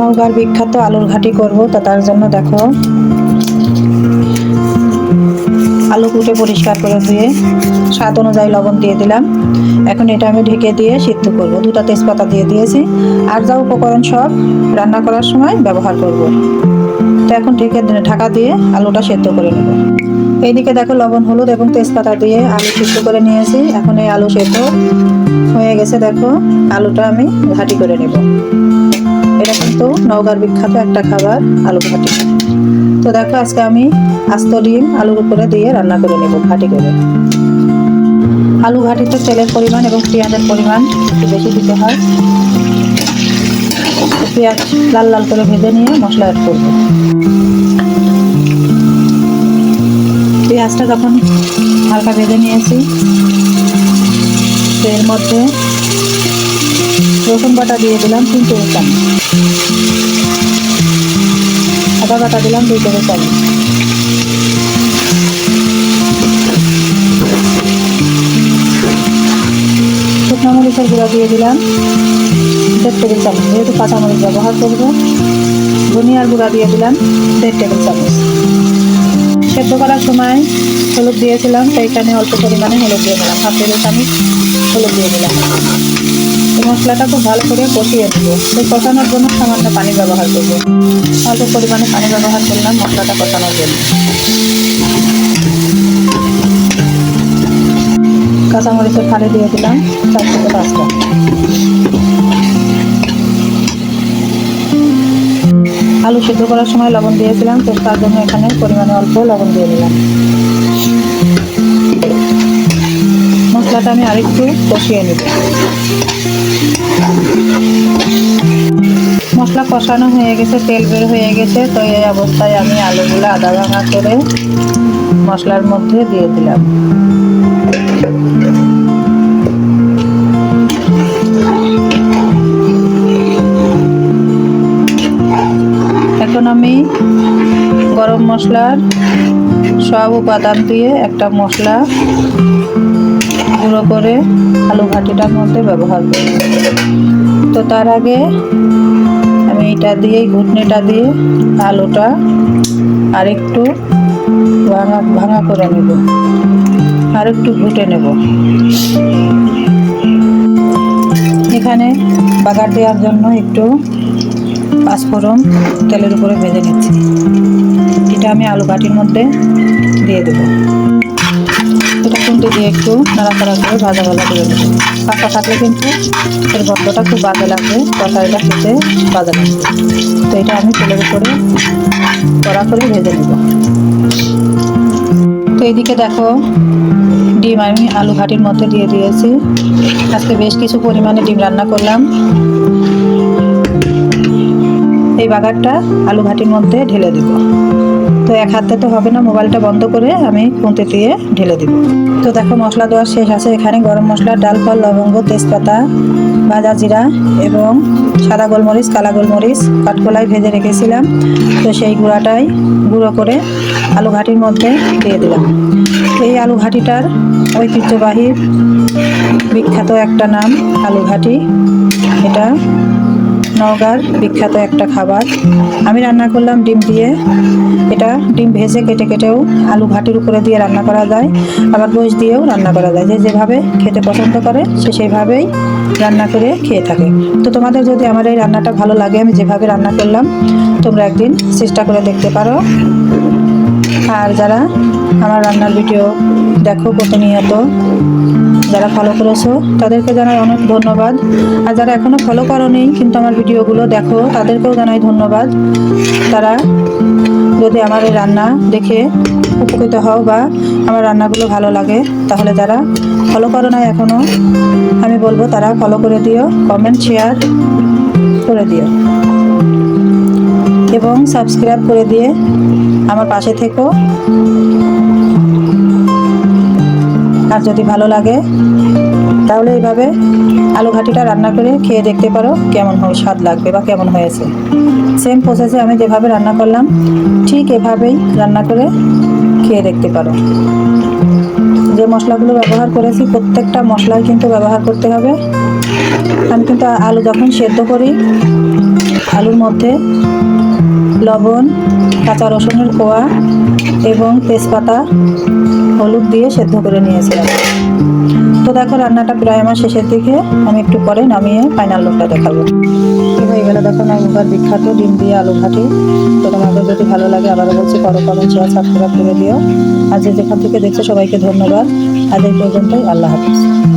নওগাঁর বিখ্যাত আলুর ঘাটি করব, তো তার জন্য দেখো। আলু কুটে পরিষ্কার করে ধুয়ে স্বাদ অনুযায়ী লবণ দিয়ে দিলাম। এখন এটা আমি ঢেকে দিয়ে সিদ্ধ করব। দুটো তেজপাতা দিয়ে দিয়েছি। আর যা উপকরণ সব রান্না করার সময় ব্যবহার করব। তো এখন ঢেকে ঢাকা দিয়ে আলুটা সেদ্ধ করে নেব। এইদিকে দেখো লবণ, হলুদ এবং তেজপাতা দিয়ে আলু সিদ্ধ করে নিয়েছি। এখন এই আলু সেদ্ধ হয়ে গেছে, দেখো। আলুটা আমি ঘাটি করে নেব। নওগাঁর বিখ্যাত একটা খাবার, আলু ঘাটি তো দেখো, আজকে আমি আস্ত ডিম, আলুর উপরে দিয়ে রান্না করে নেব ঘাটি করে। আলু ঘাটিতে তেলের পরিমাণ এবং পেঁয়াজের পরিমাণ একটু বেশি দিতে হয়। পেঁয়াজ লাল লাল করে ভেজে নিয়ে মশলা অ্যাড করব। পেঁয়াজটা যখন হালকা ভেজে নিয়েছি এর মধ্যে রসুন বাটা দিয়ে দিলাম তিন টেবিল চামচ। আদা বাটা দিলাম, দুই টেবিল চামচ শুকনো মরিচের গুঁড়া দিয়ে দিলাম, দেড় টেবিল চামচ। যেহেতু কাঁচামরিচ ব্যবহার করব, ধনিয়ার গুঁড়া দিয়ে দিলাম, দেড় টেবিল চামচ। সেদ্ধ করার সময় হলুদ দিয়েছিলাম তো এখানে অল্প পরিমাণে হলুদ দিয়ে দিলাম। হাফ টেবিল চামচ হলুদ দিয়ে দিলাম। মশলাটা খুব ভালো করে কষিয়ে দেবো তো কষানোর জন্য সামান্য পানি ব্যবহার করব। অল্প পরিমাণে পানি ব্যবহার করলাম মশলাটা কষানোর জন্য। কাঁচামরিচের ফালি দিয়ে দিলাম চার থেকে পাঁচটা। আলু সিদ্ধ করার সময় লবণ দিয়েছিলাম, তো তার জন্য এখানে পরিমাণে অল্প লবণ দিয়ে দিলাম। মশলাটা আমি আরেকটু কষিয়ে নেব। মশলা কষানো হয়ে গেছে, তেল বের হয়ে গেছে, তো এই অবস্থায় আমি আলুগুলো আদা ভাঙা করে মশলার মধ্যে দিয়ে দিলাম। এখন আমি গরম মশলার সব উপাদান দিয়ে একটা মশলা গুঁড়ো করে আলু ঘাটিটার মধ্যে ব্যবহার করি। তো তার আগে আমি এটা দিয়ে, ঘুটনিটা দিয়ে আলুটা আরেকটু ভাঙা ভাঙা করে নেব। আর একটু ঘুটে নেব। এখানে বাগার দেওয়ার জন্য একটু পাঁচফোড়ন তেলের উপরে ভেজে নিচ্ছি। এটা আমি আলু বাটির মধ্যে দিয়ে দেবো। এটা কিন্তু দিয়ে একটু নাড়াচাড়া করে ভাজা ভাজা করে দেবো কাঁচা থাকলে কিন্তু এর গন্ধটা খুব বাজে লাগবে তরকারিটা খেতে বাজে তো এটা আমি তেলের উপরে কড়া করে ভেজে নেব। তো এদিকে দেখো, ডিম আমি আলু ঘাটির মধ্যে দিয়ে দিয়েছি। আজকে বেশ কিছু পরিমাণে ডিম রান্না করলাম। এই বাগারটা আলু ঘাটির মধ্যে ঢেলে দেব। তো এক হাতে তো হবে না, মোবাইলটা বন্ধ করে আমি খুঁতে দিয়ে ঢেলে দিব। তো দেখো মশলা দেওয়ার শেষ আছে, এখানে গরম মশলা, ডাল, ফল, লবঙ্গ, তেজপাতা ভাজা জিরা এবং সাদা গোলমরিচ, কালা গোলমরিচ, কাঠকলাই ভেজে রেখেছিলাম। তো সেই গুঁড়াটাই গুঁড়ো করে আলু ঘাটির মধ্যে দিয়ে দিলাম। এই আলু ঘাটিটার ঐতিহ্যবাহী বিখ্যাত একটা নাম, আলু ঘাটি। এটা নওগাঁর বিখ্যাত একটা খাবার। আমি রান্না করলাম ডিম দিয়ে। এটা ডিম ভেজে কেটে কেটেও আলু ভাটির উপরে দিয়ে রান্না করা যায়। আবার গোশ দিয়েও রান্না করা যায়। যে যেভাবে খেতে পছন্দ করে, সে সেইভাবেই রান্না করে খেয়ে থাকে। তো তোমাদের যদি আমার এই রান্নাটা ভালো লাগে, আমি যেভাবে রান্না করলাম, তোমরা একদিন চেষ্টা করে দেখতে পারো। আর যারা আমার রান্নার ভিডিও দেখো প্রতিনিয়ত যারা ফলো করেছ, তাদেরকে জানাই অনেক ধন্যবাদ। আর যারা এখনও ফলো করোনি, কিন্তু আমার ভিডিওগুলো দেখো, তাদেরকেও জানাই ধন্যবাদ। তারা যদি আমার এই রান্না দেখে উপকৃত হও বা আমার রান্নাগুলো ভালো লাগে, তাহলে যারা ফলো করো নাই এখনও আমি বলব তারা ফলো করে দিও কমেন্ট শেয়ার করে দিও। এবং সাবস্ক্রাইব করে দিয়ে আমার পাশে থেকো। আর যদি ভালো লাগে, তাহলে এইভাবে আলু ঘাটিটা রান্না করে খেয়ে দেখতে পারো কেমন হয়, স্বাদ লাগবে বা কেমন হয়েছে। সেম প্রসেসে আমি যেভাবে রান্না করলাম, ঠিক এভাবেই রান্না করে খেয়ে দেখতে পারো। যে মশলাগুলো ব্যবহার করেছি, প্রত্যেকটা মশলাই কিন্তু ব্যবহার করতে হবে। আমি কিন্তু আলু যখন সেদ্ধ করি, আলুর মধ্যে লবণ, কাঁচা রসুনের কোয়া এবং তেজপাতা হলুদ দিয়ে সেদ্ধ করে নিয়েছিলাম। তো দেখো, রান্নাটা প্রায় আমার শেষের দিকে। আমি একটু পরে নামিয়ে ফাইনাল লোকটা দেখাবো। কি হয়ে গেলে দেখো একবার বিখ্যাত ডিম দিয়ে আলু ভাটি। তো তোমাদের যদি ভালো লাগে, আবারও বলছি করো করো চেয়ার সাবস্ক্রাইব করে দিও। আর যে যেখান থেকে দেখছ, সবাইকে ধন্যবাদ। আজ এই পর্যন্তই, আল্লাহ হাফিজ।